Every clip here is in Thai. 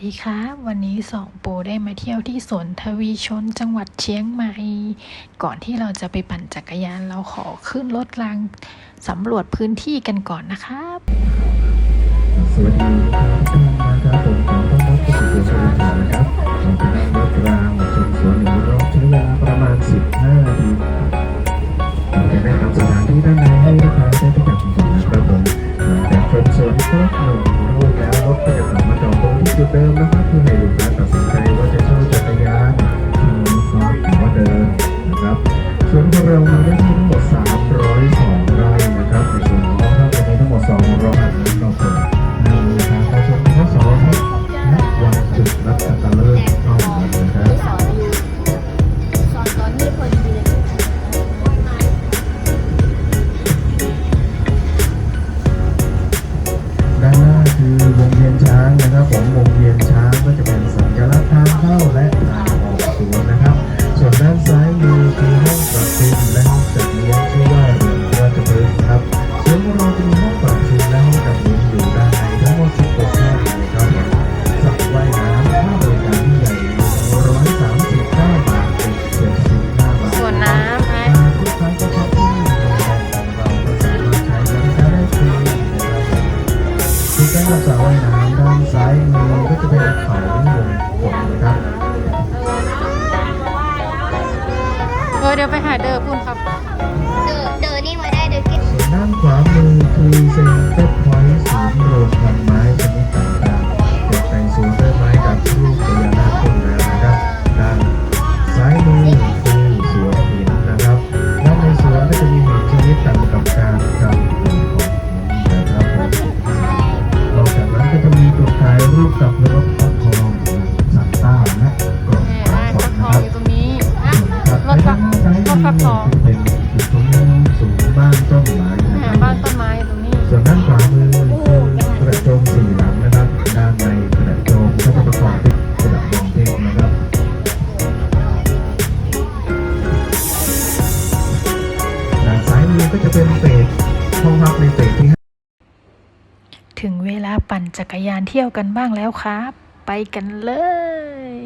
วัสดีค่ะวันนี้สองโปได้มาเที่ยวที่สวนทวีชนจังหวัดเชียงใหม่ ก่อนที่เราจะไปปั่นจักรยานเราขอขึ้นรถรางสำรวจพื้นที่กันก่อนนะครับ สวัสดี จักรยานเที่ยวกันบ้างแล้วครับ ไปกันเลย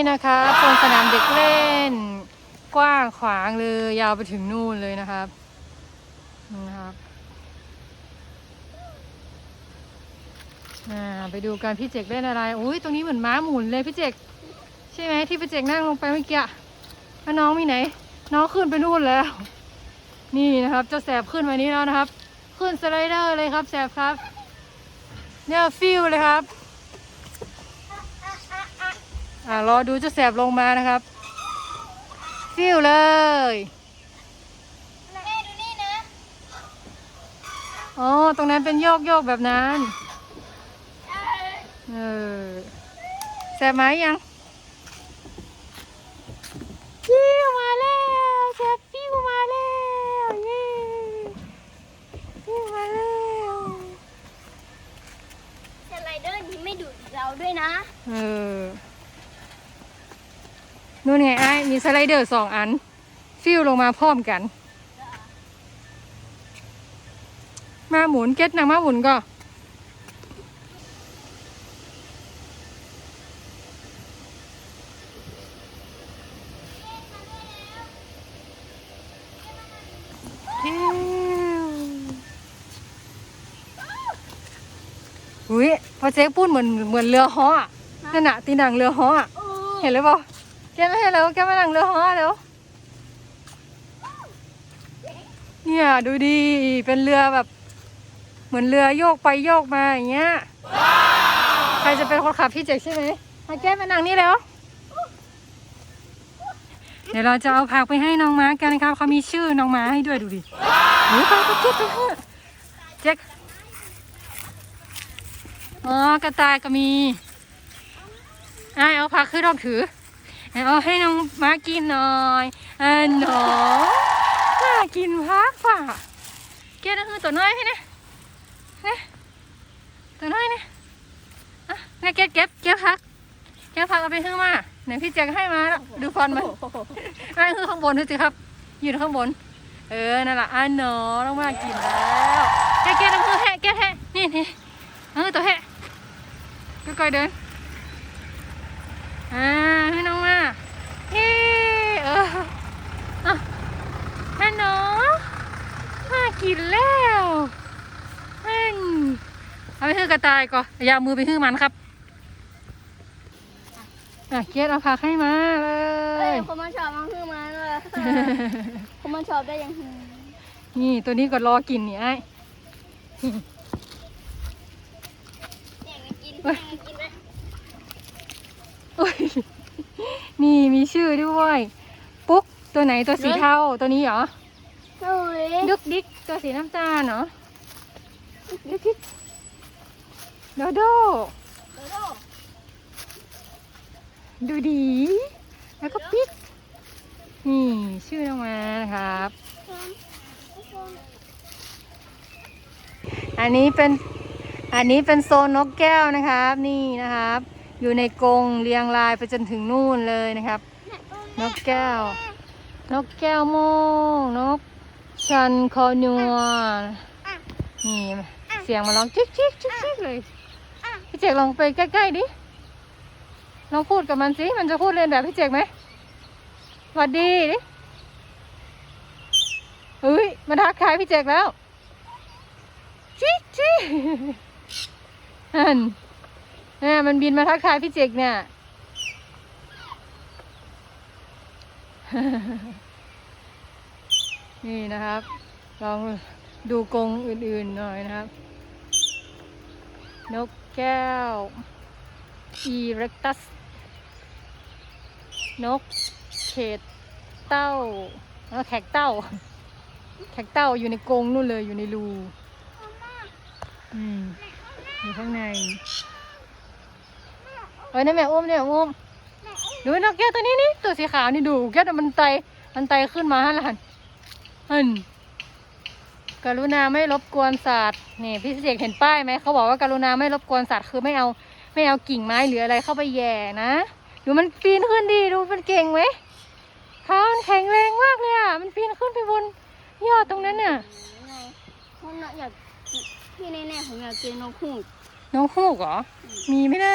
นี่นะคะโซนสนามเด็กเล่น กว้างขวางเลย ยาวไปถึงนู่นเลยนะครับนะครับไปดูกันพี่เจกเล่นอะไรอุ้ยตรงนี้เหมือนม้าหมุนเลยพี่เจกใช่ไหมที่พี่เจกนั่งลงไปเมื่อกี้แล้วน้องมีไหน น้องขึ้นไปนู่นแล้ว นี่นะครับเจ้าแสบขึ้นมานี้แล้วนะครับ ขึ้นสไลเดอร์เลยครับแสบครับเนี่ยฟิลเลยครับ อ่ารอดูเจะแสบลงมานะครับ ฟิวเลยแม่ดูนี่นะอ๋อตรงนั้นเป็นโยกโยกแบบนั้น เออแสบไหมยังฟิวมาแล้วแสบฟิวมาแล้วเย้ฟิวมาแล้วสไลเดอร์นี้ไม่ดูดเราด้วยนะ เออ นู่นไงไอ้มีสไลเดอร์สองอัน ฟิวลงมาพร้อมกัน มาหมุนเก็ตนะมาหมุนก็อุ้ยพอเจ๊พูดเหมือนเหมือนเรือฮ้ออะนั่นน่ะตีหนังเรือฮ้ออะเห็นหรือเปล่า กไม่เห็นแล้วแกมาหนังเรือฮ้อแล้วเนี่ยดูดีเป็นเรือแบบ เหมือนเรือโยกไปโยกมาอย่างเงี้ยใครจะเป็นคนขับพี่เจ๊กใช่ไหมมาแก้มานังนี่แล้ว เดี๋ยวเราจะเอาผักไปให้น้องม้ากันนะครับเขามีชื่อน้องม้าให้ด้วยดูดิโอ้ยไปไปเก็บไปเถอะแจ็คอ๋อกระต่ายก็มีอะเอาผักคือต้องถือ เอาให้น้องมากินหน่อยอ่าหนอน่ากินพักป่ะแกนั่นคือตัวน้อยให้นะนะตัวน้อยนะอะนี่เก็บเก็บเก็บพักเก็บพักเอาไปขึ้นมาไหนพี่แจงให้มาแล้วดูฟันมันนั่นคือข้างบนดูสิครับอยืนข้างบน เออนั่นแหละอะหนอต้องมากินแล้วแกแกน้ำคือแฮะแกแฮะนี่นี่เออตัวแฮะค่อยๆเดินอ่าให้น้อง เฮ้เอออะแม่น้องมากินแล้วอันเอาไปฮือกระต่ายก่อนอย่าเอามือไปฮือมันครับอะเกดเอาผักให้มาเลเอ้ยยคนมาชอบมันคือมันเลยคนมาชอบได้ยังไงนี่ตัวนี้ก็รอกินนี่ไอ้แย่งกันกินแย่งกันกินนะโอ้ย นี่มีชื่อด้วย ปุ๊กตัวไหนตัวสีเทาตัวนี้เหรอโอ้ยดุกดิกตัวสีน้ำตาลเหรอดุกดิกโดโดดูดี แล้วก็ปิ๊กนี่ชื่อน้องมานะครับ อันนี้เป็นอันนี้เป็นโซนนกแก้วนะครับ นี่นะครับ อยู่ในกรงเรียงรายไปจนถึงนู่นเลยนะครับ นกแก้ว นกแก้วโมงนกชันคอนัวนี่เสียงมาร้องจิ๊กจิ๊กจิ๊กจิ๊กเลยพี่เจกลองไปใกล้ๆดิลองพูดกับมันสิมันจะพูดเล่นแบบพี่เจกไหมสวัสดีดิเฮ้ยมาทักทายพี่เจกแล้วจิ๊กจิ๊กฮันเนี่ยมันบินมาทักทายพี่เจกเนี่ย นี่นะครับ ลองดูกรงอื่นๆหน่อยนะครับ นกแก้ว อีเร็กตัส นกเขตเต้าแล้วแขกเต้า แขกเต้าอยู่ในกรงนู่นเลยอยู่ในรู อืมอยู่ข้างใน เอ้ยนี่นแม่อุ้มเนี่ยอุ้มดูนกแก้วตัวนี้นี่ตัวสีขาวนี่ดูแก้วมันไตมันไตขึ้นมาฮะหลานฮันกรุณาไม่รบกวนสัตว์นี่พี่เสกเห็นป้ายไหมเขาบอกว่ากรุณาไม่รบกวนสัตว์คือไม่เอาไม่เอากิ่งไม้หรืออะไรเข้าไปแย่นะดูมันปีนขึ้นดีดูมันเก่งไหมขามันแข็งแรงมากเลยอะมันปีนขึ้นไปบนยอดตรงนั้นน่ะไงผมน่ะอยากพี่แน่ๆผมอยากกินนกฮูกน้องฮูกเหรอมีไหมนะ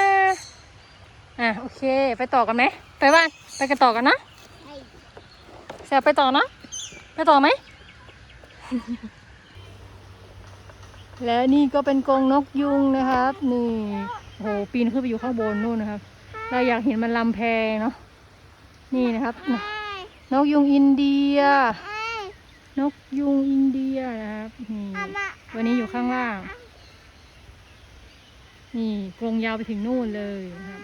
อะโอเค ไปต่อกันไหมไปบ้านไปกันต่อกันนะไอ้แซวไปต่อนะไปต่อไหม และนี่ก็เป็นกรงนกยุงนะครับ นี่โอ้โหปีนขึ้นไปอยู่ข้างบนนู่นนะครับ เราอยากเห็นมันลำแพเนาะนี่นะครับ นกยุงอินเดีย นกยุงอินเดียนะครับนี่วันนี้อยู่ข้างล่าง นี่กรงยาวไปถึงนู่นเลยนะครับ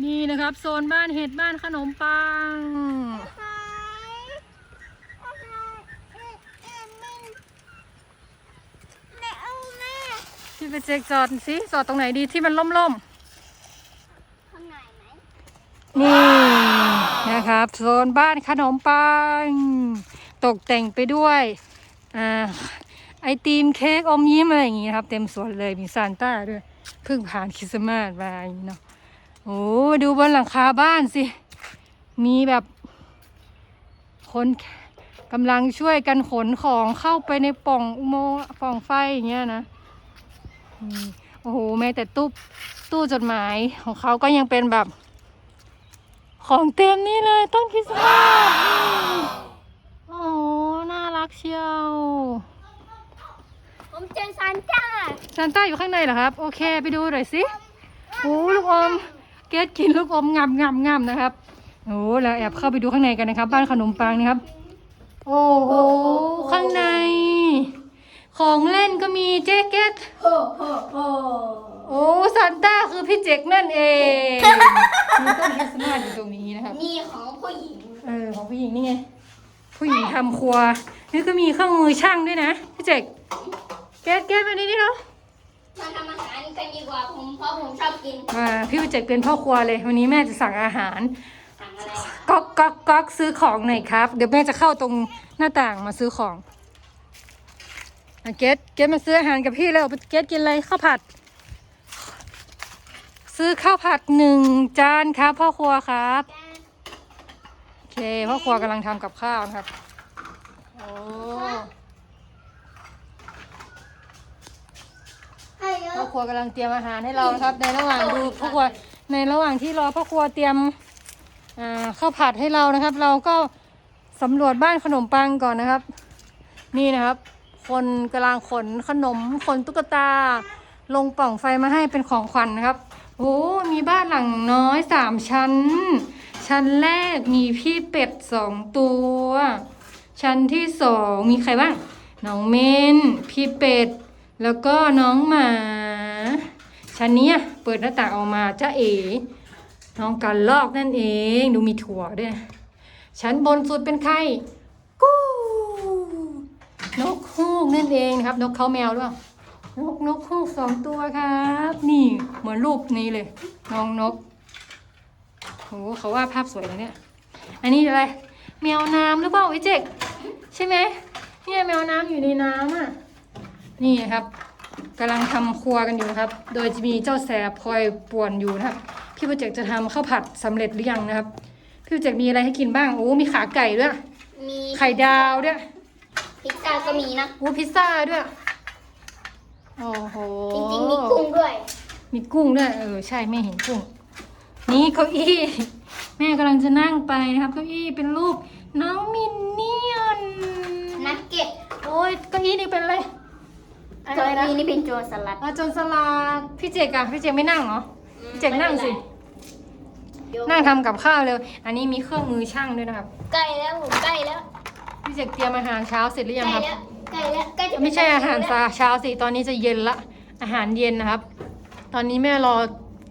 นี่นะครับโซนบ้านเห็ดบ้านขนมปังที่ไปเจ๊กจอดสิจอดตรงไหนดีที่มันล่มข้างในไหมนี่นะครับโซนบ้านขนมปัง ตกแต่งไปด้วยอ่าไอติมเค้กอมยิ้มอะไรอย่างงี้นะครับ เต็มสวนเลยมีซานต้าด้วยเพิ่งผ่านคริสต์มาสมาอย่างงี้เนาะ โอ้ดูบนหลังคาบ้านสิ มีแบบคนกำลังช่วยกันขนของเข้าไปในปล่องอุโมงค์ปล่องไฟอย่างเงี้ยนะอืมโอ้โหแม้แต่ตู้ตู้จดหมายของเขาก็ยังเป็นแบบของเต็มนี่เลยต้นคริสต์มาสโอ้โหน่ารักเชียว ผมเจอซานต้าซานต้าอยู่ข้างในเหรอครับ โอเค ไปดูหน่อยสิโอ้ลูกอม เกดกินลูกอมงามงามงามนะครับโอ้แล้วแอบเข้าไปดูข้างในกันนะครับ บ้านขนมปังนะครับ โอ้โหข้างใน ของเล่นก็มีแจ็คเก็ตโอ้โหโอ้โอ้ซานต้าคือพี่เจกนั่นเองมีต้นคริสต์มาสอยู่ตรงนี้นะครับนี่ของผู้หญิงเออของผู้หญิงนี่ไงผู้หญิงทำครัวนี่ก็มีเครื่องมือช่างด้วยนะพี่เจกแก๊สแก๊สมานี่นี่เนาะ มาทำอาหารกันดีกว่าผมเพราะผมชอบกินอ่าพี่ประเจกเป็นพ่อครัวเลย วันนี้แม่จะสั่งอาหารสั่งอะไรก๊อกก๊อกก๊อกซื้อของหน่อยครับ เดี๋ยวแม่จะเข้าตรงหน้าต่างมาซื้อของอะเกตเกตมาซื้ออาหารกับพี่แล้วเกตกินอะไรข้าวผัด ซื้อข้าวผัดหนึ่งจานครับ พ่อครัวครับโอเคพ่อครัวกำลังทำกับข้าวนะครับโอ้ ให้เย พ่ออะครัวกำลังเตรียมอาหารให้เรานะครับ ในระหว่างดูพ่อครัวในระหว่างที่รอพ่อครัวเตรียมอ่าข้าวผัดให้เรานะครับ เราก็สำรวจบ้านขนมปังก่อนนะครับ นี่นะครับ คนกำลังขนขนมขนตุ๊กตา ลงปล่องไฟมาให้เป็นของขวัญนะครับโอ้มีบ้านหลังน้อยสามชั้น ชั้นแรกมีพี่เป็ดสองตัว ชั้นที่สองมีใครบ้างน้องเมนพี่เป็ด แล้วก็น้องหมาชั้นเนี้ยเปิดหน้าต่างออกมาจ้าเอ๋น้องกันลอกนั่นเอง ดูมีถั่วด้วยชั้นบนสุดเป็นใครกู้นกฮูกนั่นเองนะครับ นกเขาแมวด้วยนกนกฮูกสองตัวครับ นี่เหมือนรูปนี้เลย น้องนกโหเขาว่าภาพสวยเลยเนี่ย อันนี้อะไรแมวน้ำหรือเปล่าไอ้เจ๊กใช่ไหมเนี่ยแมวน้ำอยู่ในน้ำอะ นี่ครับกำลังทำครัวกันอยู่นะครับ โดยจะมีเจ้าแสบคอยป่วนอยู่นะครับ พี่โปรเจกต์จะทำข้าวผัดสำเร็จหรือยังนะครับ พี่โปรเจกต์มีอะไรให้กินบ้าง โอ้ มีขาไก่ด้วย มีไข่ดาวด้วย พิซซ่าก็มีนะ โอ้ พิซซ่าด้วย โอ้โห จริงๆ มีกุ้งด้วย มีกุ้งด้วย เออ ใช่แม่เห็นกุ้ง นี่เก้าอี้ แม่กำลังจะนั่งไปนะครับ เก้าอี้เป็นรูปน้องมินเนี่ยนนักเก็ต โอ้ยเก้าอี้นี่เป็นอะไร อะตัวไรนะนี้นี่เป็นโจรสลัดอาจนสลาพี่เจกอะพี่เจกไม่นั่งเหรอพี่เจกนั่งสิ นั่งทำกับข้าวเลยอันนี้มีเครื่องมือช่างด้วยนะครับ ใกล้แล้วผมใกล้แล้วพี่เจกเตรียมอาหารเช้าเสร็จหรือใกยังล้ครับแล้วใกล้แล้วใกล้จะไม่ใช่อาหารเช้าสิ ตอนนี้จะเย็นละ อาหารเย็นนะครับ ตอนนี้แม่รอ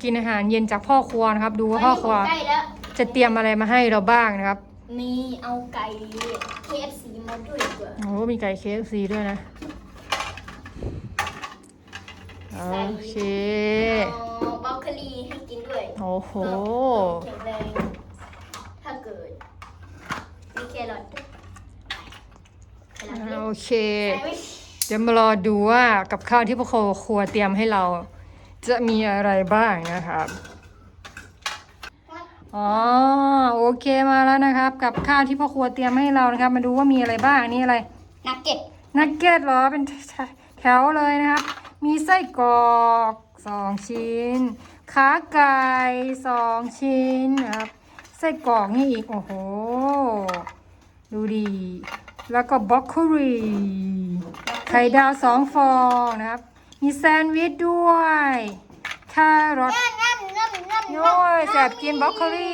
กินอาหารเย็นจากพ่อครัวนะครับ ดูว่าพ่อครัว ใกล้แล้วจะเตรียมอะไรมาให้เราบ้างนะครับ มีเอาไก่ KFC มาด้วยดีกว่าโอ้มีไก่ KFC ด้วยนะ โอเค เอาบรอกโคลีให้กินด้วยโอ้โห แข็งแรงถ้าเกิด มีแครอทด้วยแครอทเล็กโอเคใส่ไว้เดี๋ยวมารอดูว่ากับข้าวที่พ่อครัวเตรียมให้เรา จะมีอะไรบ้างนะครับ อ๋อโอเคมาแล้วนะครับ กับข้าวที่พ่อครัวเตรียมให้เรานะครับ มาดูว่ามีอะไรบ้างนี่อะไรนักเก็ตนักเก็ตเหรอเป็นแถวเลยนะครับ มีไส้กรอกสองชิ้น ขาไก่สองชิ้นนะครับ ไส้กรอกนี่อีก โอ้โห ดูดี แล้วก็บล็อกโคลีไข่ดาวสองฟองนะครับ มีแซนด์วิชด้วยแครอทนั่นนั่นนั่นโอ้ยแสบกินบล็อกโคลี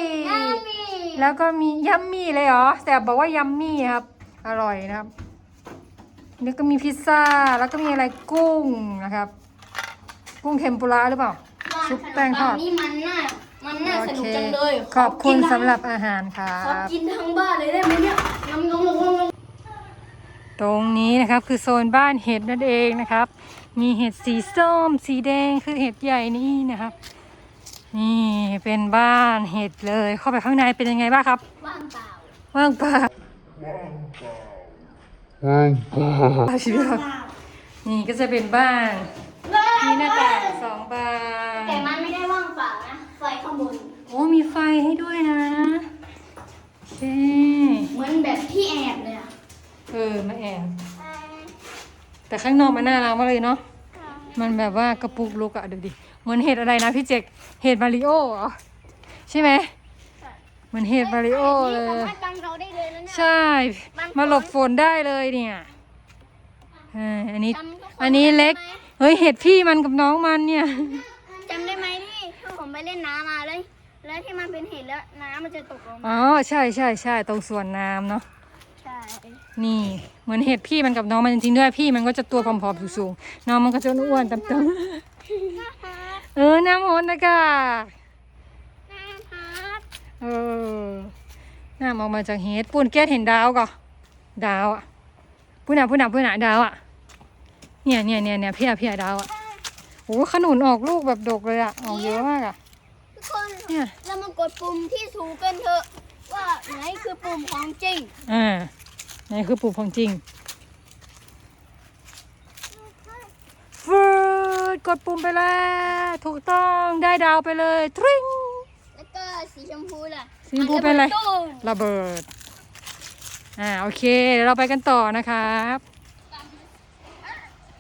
แล้วก็มียัมมี่เลยเหรอแสบบอกว่ายัมมี่ครับ อร่อยนะครับ นี่ก็มีพิซซ่า แล้วก็มีอะไรกุ้งนะครับ กุ้งเทมปุระหรือเปล่า ชุบแป้งทอด นี่มันน่า มันน่าโอสนุเคกจังเลย ขอบคุณกินทั้งสำหรับอาหารครัขอบกินทั้งบ้านเลยได้ไหมเนี่ยงำงำงำงำตรงนี้นะครับคือโซนบ้านเห็ดนั่นเองนะครับ มีเห็ดสีส้ม สีแดงคือเห็ดใหญ่นี่นะครับ นี่เป็นบ้านเห็ดเลย เข้าไปข้างในเป็นยังไงบ้างครับ ว่างเปล่า ว่างเปล่า ชีวิตเรานี่ก็จะเป็นบ้าน มีหน้าต่างสองบานแต่มันไม่ได้ว่างเปล่านะ ไฟข้างบน โอ้มีไฟให้ด้วยนะโอเคเหมือนแบบที่แอบเลยอะเออมาแอบแต่ข้างนอกมันน่ารักมากเลยเนาะ มันแบบว่ากระปุกลุกอะดูดิ เหมือนเห็ดอะไรนะพี่เจกเห็ดมาริโอเหรอ ใช่ไหม เหมือนเห็ดมาริโอเลสาย มารถบังเราได้เลยนะเนี่ย ใช่มาหลบฝนได้เลยเนี่ยเอออันนี้ จำทุกคอันนี้เล็กได้ไหมเฮ้ยเห็ดพี่มันกับน้องมันเนี่ย จำได้ไหมที่ที่ผมไปเล่นน้ำมาเลย แล้วที่มันเป็นเห็ดแล้วน้ำมันจะตกลงมาอ๋อ ใช่ใช่ใช่ตรงสวนน้ำเนาะ ใช่นี่เหมือนเห็ดพี่มันกับน้องมันจริงๆด้วยพี่มันก็จะตัวผอมๆสูงๆน้องมันก็จะอ้วนๆต่ำๆเออน้ำมนต์นะกะน้ำพัด เออน้ำออกมาจากเห็ดปูนแก้เห็นดาวก่อดาวอะพูน่ะพูน่ะพูน่ะดาวอะ เนี่ยเนี่ยเนี่ยเนี่ยเพียเพียดาวอะโอ้ขนุนออกลูกแบบดกเลยอะออกเยอะมากอะทุกคนเนี่ย เรามากดปุ่มที่ถูกกันเถอะ ว่าไหนคือปุ่มของจริง อ่าไหนคือปลูกของจริงฟืดกดปุ่มไปแล้ว ถูกต้องได้ดาวไปเลยทริง แล้วก็สีชมพูล่ะ สีชมพูเป็นอะไรตุ้มระเบิด อ่าโอเคเดี๋ยวเราไปกันต่อนะครับ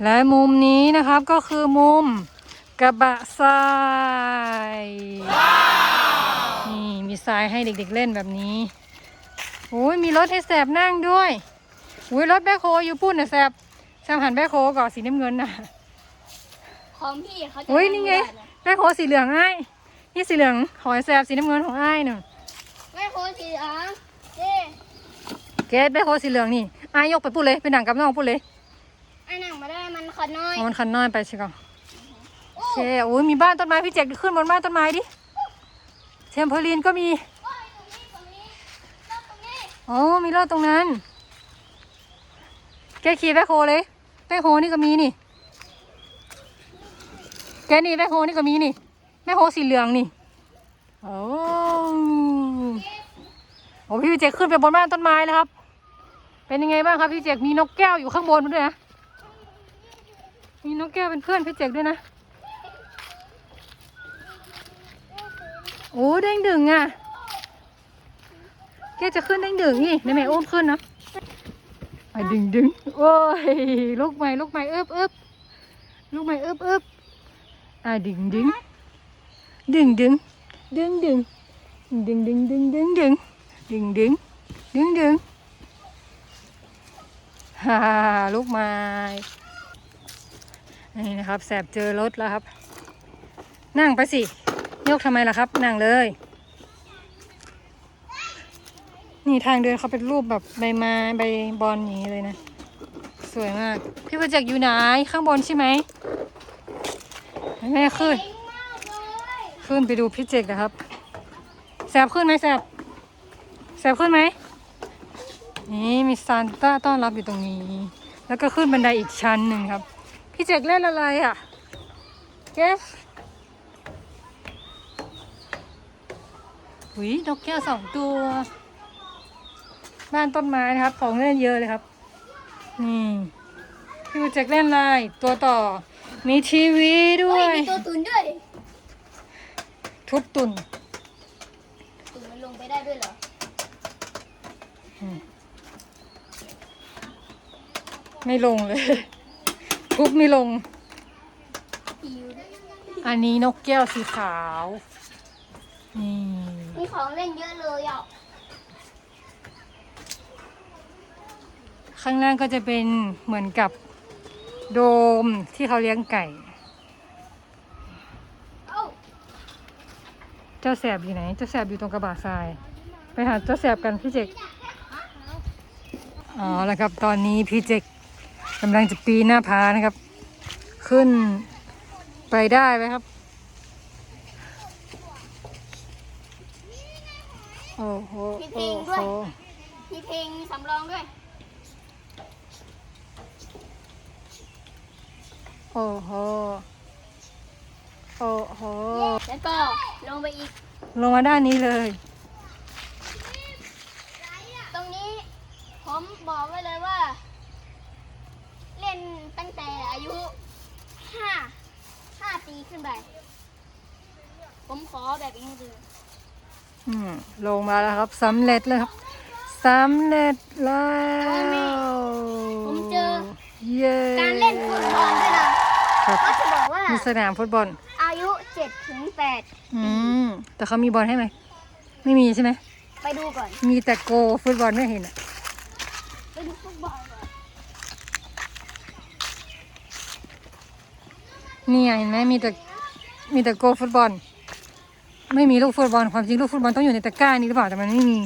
และมุมนี้นะครับก็คือมุมกระบะทรายนี่มีทรายให้เด็กๆเล่นแบบนี้โอ้ยมีรถให้แสบนั่งด้วยโอ้ยรถแบคโฮอยู่ปุ่นนะแสบแซมหันแบคโฮก่อนสีน้ำเงินนะของพี่เขาจะโอ้ยนี่ไงม่ด้นะแบคโฮสีเหลืองไอ้ายนี่สีเหลืองหอยแสบสีน้ำเงินของไอ้ายหนึ่ง ไม่โคสีอ่างเจ้เกสแบคโฮสีเหลืองนี่ไอ้ายยกไปปุ่นเลยไปดังกับน้องปุ่นเลยไอ้หนังมาได้มันขอน้อยเอามันคันน้อยไปใช่ก่อนโอ้โอเคโอ้ยมีบ้านต้นไม้พี่เจกขึ้นบนบ้านต้นไม้ดิเทมเพลินก็มีโอ้ยตรงนี้ตรงนี้รอบตรงนี้อ๋อมีรอดตรงนั้น แกขี่แบคโฮเลยแบคโฮนี่ก็มีนี่ แกนี่แบคโฮนี่ก็มีนี่แบคโฮสีเหลืองนี่ โอ้ โอ้พี่เจกขึ้นไปบนบ้านต้นไม้แล้วครับ เป็นยังไงบ้างครับพี่เจกมีนกแก้วอยู่ข้างบนด้วยนะ มีนกแก้วเป็นเพื่อนพี่เจกด้วยนะ โอ้เด้งดึงอะแกจะขึ้นเด้งดึงนี่ในแม่อุ้มขึ้นนะไอ้ดึงดึงโอ้ยลูกใหม่ลูกใหม่อึบอึบลูกใหม่อึบอึบอะดึงดึงดึงดึงดึงดึงดึงดึงดึงดึง ดึงดึงดึงดึงฮ่าลูกไม้นี่นะครับแสบเจอรถแล้วครับ นั่งไปสิยกทำไมล่ะครับ นั่งเลย นี่ทางเดินเขาเป็นรูปแบบใบไม้ใบบอลอย่างนี้เลยนะ สวยมาก พี่ประจักษ์อยู่ไหนข้างบนใช่ไหมแม่ขึ้น ขึ้นไปดูพี่เจกนะครับ แสบขึ้นไหมแสบ แสบขึ้นไหม นี่มีซานต้าต้อนรับอยู่ตรงนี้ แล้วก็ขึ้นบันไดอีกชั้นหนึ่งครับ พี่เจกเล่นอะไรอะเกฟหุยนกแก้วสองตัว บ้านต้นไม้นะครับ ของเล่นเยอะเลยครับ นี่ พี่ประจักษ์เล่นอะไร ตัวต่อ มีทีวีด้โอ้วยยมีตัวตุนด้วย ทุบตุนตุนมันลงไปได้ด้วยเหรอ ไม่ลงเลย ทุบไม่ลงปิวด้วยอันนี้นกแก้วสีขาว นี่มีของเล่นเยอะเลยอะ ข้างล่างก็จะเป็นเหมือนกับโดมที่เขาเลี้ยงไก่เอ้าเจ้าแสบอยู่ไหน เจ้าแสบอยู่ตรงกระบะทราย ไปหาเจ้าแสบกันพี่เจกอ๋อแล้วครับตอนนี้พี่เจก กำลังจะปีนหน้าผานะครับ ขึ้นไปได้ไหมครับ โอ้โหโอ้โหมีเพลงมีสำรองด้วย โอ้โห โอ้โห แล้วก็ลงไปอีก ลงมาด้านนี้เลย ตรงนี้ผมบอกไว้เลยว่า เล่นตั้งแต่อายุห้าห้าปีขึ้นไป ผมขอแบบนี้เลยอืมลงมาแล้วครับสำเร็จเลยครับสำเร็จแล้วผมเจอเย้การเล่นฟุตบอลด้วยนะครับก็จะบอกว่ามีสนามฟุตบอล อายุเจ็ดถึงแปดอืมแต่เขามีบอลให้ไหมไม่มีใช่ไหมไปดูก่อน มีแต่โกฟุตบอลไม่เห็นอะ ไปดูฟุตบอลก่อน นี่ไงเห็นไหมมีแต่มีแต่โกฟุตบอล ไม่มีลูกฟุตบอลความจริงลูกฟุตบอลต้องอยู่ในตะกร้านี้หรือเปล่าแต่มันไม่มี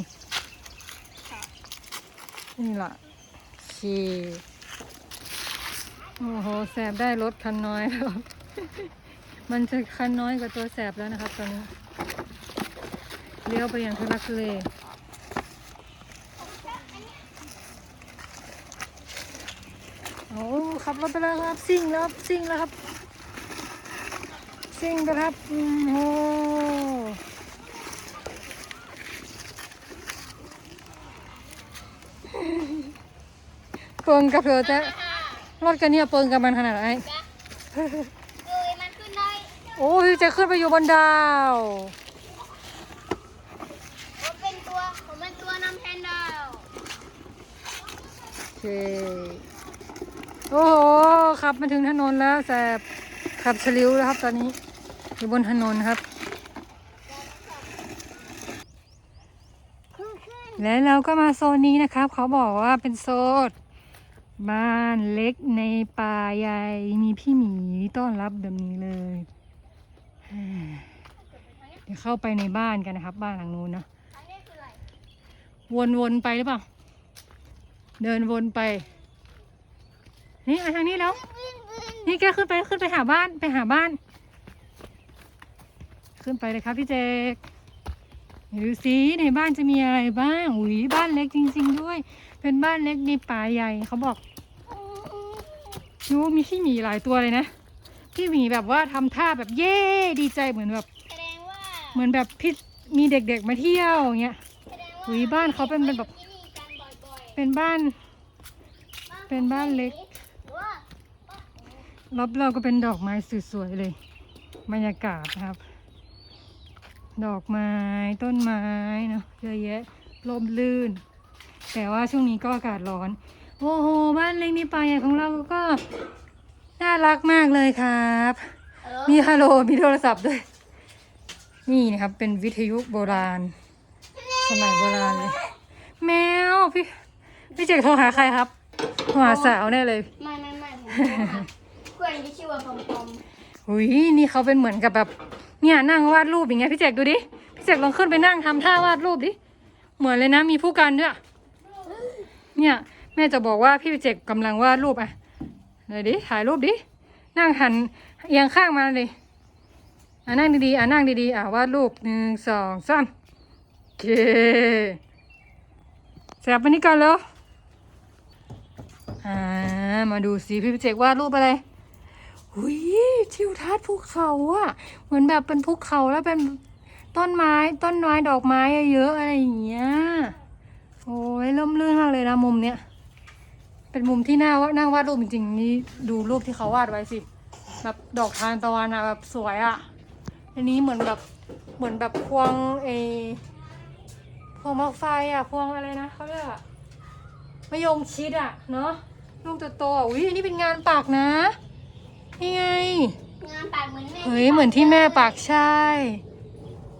นี่ล่ะโอเคโอ้โหแสบได้รถคันน้อยแล้วมันจะคันน้อยกว่าตัวแสบแล้วนะครับตอนนี้เลี้ยวไปอย่างทุลักทุเลโอ้ขับรถไปแล้วครับ ซิ่งแล้วครับซิ่งแล้วครับ ซิ่งกันครับโอ้เปิงกับเธอแต่รถกันเนี่ยเปิงกับมันขนาดไหนโอ้ยจะขึ้นไปอยู่บนดาวผมเป็นตัวผมเป็นตัวนำแทนดาวโอเคโอ้โหขับมาถึงถนนแล้วแสบขับฉลิวแล้วครับตอนนี้ อยู่บนถนนครับขึ้นขึ้นและเราก็มาโซนนี้นะครับ เขาบอกว่าเป็นโซนบ้านเล็กในป่าใหญ่มีพี่หมีต้อนรับแบบนี้เลย เดี๋ยวเข้าไปในบ้านกันนะครับ บ้านหลังนู้นนะอันวนๆไปหรือเปล่า เดินวนไป นี่มาทางนี้แล้ว นี่แกขึ้นไปขึ้นไปหาบ้านไปหาบ้าน ขึ้นไปเลยครับพี่เจกดูสิในบ้านจะมีอะไรบ้างอุ้ยบ้านเล็กจริง ๆ ด้วย เป็นบ้านเล็กในป่าใหญ่เขาบอกดูมีพี่หมีหลายตัวเลยนะพี่หมีแบบว่าทำท่าแบบเย่ดีใจเหมือนแบบแสดงว่าเหมือนแบบพี่มีเด็กๆมาเที่ยวอย่างเงี้ยแสดงว่าอุ๊ยบ้านเขาเป็นแบบที่นี่กันบ่อยเป็นบ้านๆเป็นบ้านเล็กว่ารอบเราก็เป็นดอกไม้สวยๆเลยบรรยากาศนะครับ ดอกไม้ต้นไม้เนาะเยอะแยะลมลื่น แต่ว่าช่วงนี้ก็อากาศร้อน โอ้โห บ้านเล็กในป่าใหญ่ของเราก็ น่ารักมากเลยครับเออมีฮัลโหลมีโทรศัพท์ด้วย นี่นะครับเป็นวิทยุโบราณ สมัยโบราณเลย แมวพี่พี่เจกโทรหาใครครับโทรหาสาวแน่เลย ไม่ไม่ไม่ผมโทรหาเพื่อนที่ชื่อว่าปอมปอมหุยนี่เขาเป็นเหมือนกับแบบ เนี่ยนั่งวาดรูปอย่างเงี้ยพี่เจกดูดิ พี่เจกลองขึ้นไปนั่งทำท่าวาดรูปดิ เหมือนเลยนะมีผู้กันด้วย เนี่ยแม่จะบอกว่าพี่เจกกำลังวาดรูปอะเลยดิถ่ายรูปดิ นั่งหันเอียงข้างมาเลยอะนั่งดีๆอะนั่งดีๆอะวาดรูปหนึ่งสองสามโอเคแสบไปนี่ก่อนแล้วอ่ามาดูสิพี่เจกวาดรูปอะไร หุยทิวทัศน์ภูเขาอะเหมือนแบบเป็นภูเขาแล้วเป็นต้นไม้ต้นไม้ดอกไม้เยอะอะไรอย่างเงี้ยโอ้ยร่มรื่นมากเลยนะมุมเนี้ยเป็นมุมที่น่าว่านั่งวาดรูปจริงๆนี่ดูรูปที่เขาวาดไว้สิแบบดอกทานตะวันอะแบบสวยอะอันนี้เหมือนแบบเหมือนแบบพวงเอพวงมะไฟอะพวงอะไรนะเขาเรียกอะมะยงชิดอะเนาะลูกโตๆอุ้ยนนี้เป็นงานปักนะ นี่ไง งานปากเหมือนแม่เฮ้ย เหมือนที่แม่ปักใช่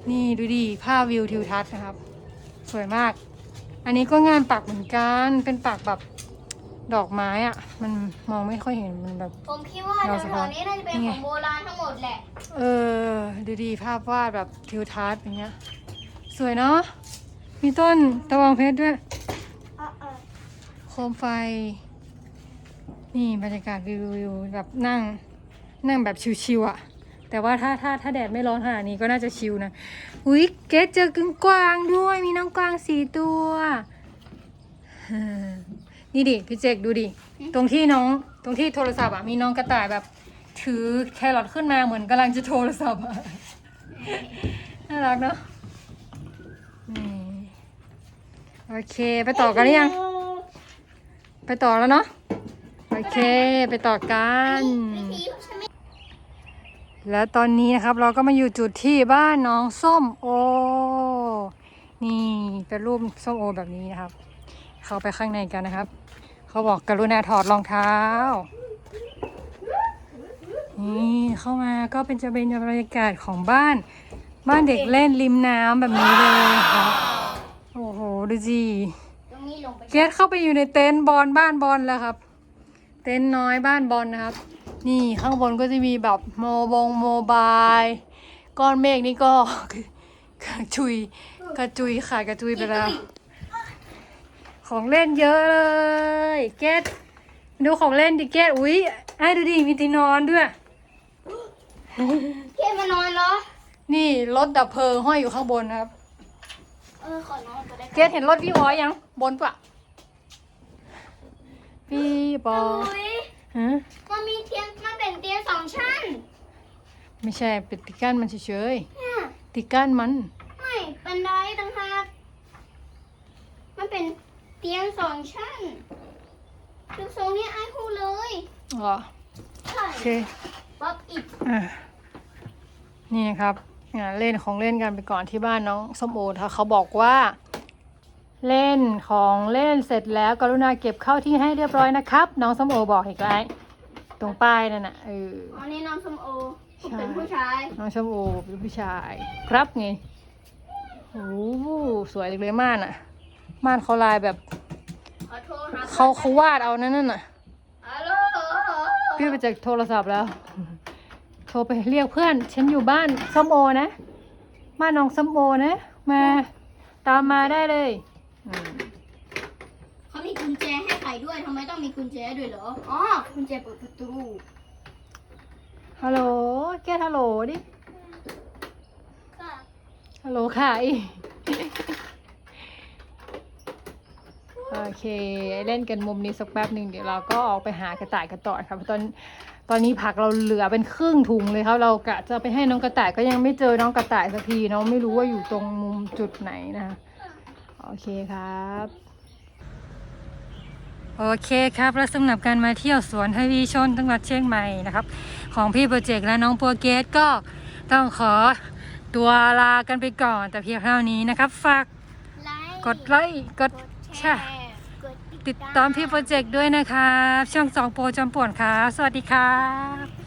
นี่ดูดิภาพวิวทิวทัศน์นะครับ สวยมาก อันนี้ก็งานปักเหมือนกัน เป็นปักแบบดอกไม้อะมันมองไม่ค่อยเห็น มันแบบ ผมคิดว่าเราแถสะวท้อนๆนี้น่าจะเป็นนี่ไงของโบราณทั้งหมดแหละ เออ ดูดีภาพวาดแบบทิวทัศน์อย่างเงี้ย สวยเนาะ มีต้นตะวองเพชรด้วย โคมไฟ นี่บรรยากาศวิววิวแบบนั่ง นั่งแบบชิวๆอะแต่ว่าถ้าถ้าถ้าแดดไม่ร้อนขนาดนี้ก็น่าจะชิวนะอุ้ยเกดเจอกึ่งกวางด้วยมีน้องกวางสี่ตัวนี่ดิพี่เจกดูดิตรงที่น้องตรงที่โทรศัพท์อะมีน้องกระต่ายแบบ ถือแครอทขึ้นมาเหมือนกำลังจะโทรศัพท์อะน่ารักเนาะโอเคไปต่อกันหรือยัง ไปต่อแล้วเนาะโอเค ไปต่อกันวิธีใช่ไหม และตอนนี้นะครับเราก็มาอยู่จุดที่บ้านน้องส้มโอ นี่เป็นรูปส้มโอแบบนี้นะครับ เข้าไปข้างในกันนะครับ เขาบอกกรุณาถอดรองเท้า นี่เข้ามาก็เป็นจะเป็นบรรยากาศของบ้าน บ้านเด็กเล่นริมน้ำแบบนี้เลยครับ โอ้โหดูสิตรงนี้ลงไปเกสเข้าไปอยู่ในเต็นท์บอลบ้านบอลแล้วครับ เต็นท์น้อยบ้านบอลนะครับ นี่ข้างบนก็จะมีแบบโมบงโมบายก้อนเมฆนี่ก็กระจุยกระจุยขาดกระจุยไปแล้ว ของเล่นเยอะเลย เกสดูของเล่นดิเกสอุ้ยไอ้ดูดิมีที่นอนด้วยเกมมานอนเหรอ นี่รถดับเพลิงห้อยอยู่ข้างบนนะครับ เออขอนอนก็ได้เกสเห็นรถพี่บอยยังบนปะพี่บออุ้ยย ฮะมันมีเตียงมันเป็นเตียงสองชั้นไม่ใช่เป็นติดก้านมันเฉยเนี่ยๆติดก้านมัน ไม่เป็นไรต่างหากมันเป็นเตียงสองชั้นทุกทรงนี้ไอ้คู่เลยเหรอใช่โอเคป๊อปอิดอะนี่นะครับอะเล่นของเล่นกันไปก่อนที่บ้านน้องส้มโอถ้าเขาบอกว่า เล่นของเล่นเสร็จแล้วกรุณาเก็บเข้าที่ให้เรียบร้อยนะครับ น้องส้มโอบอกอีกแล้วตรงป้ายนั่นน่ะเอออันนี้น้องส้มโอผมใช่เป็นผู้ชาย น้องส้มโอเป็นผู้ชาย ครับไงโอ้โหสวยจังเลยม่านอะ ม่านเขาลายแบบขอโทษนะเขาเขาวาดเอานั่นน่ะฮัลโหลพี่ไปจากโทรศัพท์แล้ว โทรไปเรียกเพื่อน ฉันอยู่บ้านส้มโอนะบ้านน้องส้มโอนะ มาตามมาได้เลยอืม เขามีกุญแจให้ใครด้วยทำไมต้องมีกุญแจด้วยเหรอ อ๋อ กุญแจเปิดประตู ฮัลโหล แกฮัลโหลดิค่ะฮัลโหลค่ะอีโอเค เล่นกันมุมนี้สักแป๊บหนึ่งเดี๋ยวเราก็ออกไปหากระต่ายกันต่อครับตอนตอนนี้ผักเราเหลือเป็นครึ่งถุงเลยครับ เรากะจะไปให้น้องกระต่ายก็ยังไม่เจอน้องกระต่ายสักทีเน้องไม่รู้ว่าอยู่ตรงมุมจุดไหนนะคะโอเคครับ โอเคครับและสำหรับการมาเที่ยวสวนทวีชนจังหวัดเชียงใหม่นะครับ ของพี่โปรเจกต์และน้องโปรเกตก็ต้องขอตัวลากันไปก่อน แต่เพียงเท่านี้นะครับ ฝากกดไลค์กดแชร์ติดตามพี่โปรเจกต์ด้วยนะครับ ช่องสองโปรจอมป่วนครับสวัสดีครับ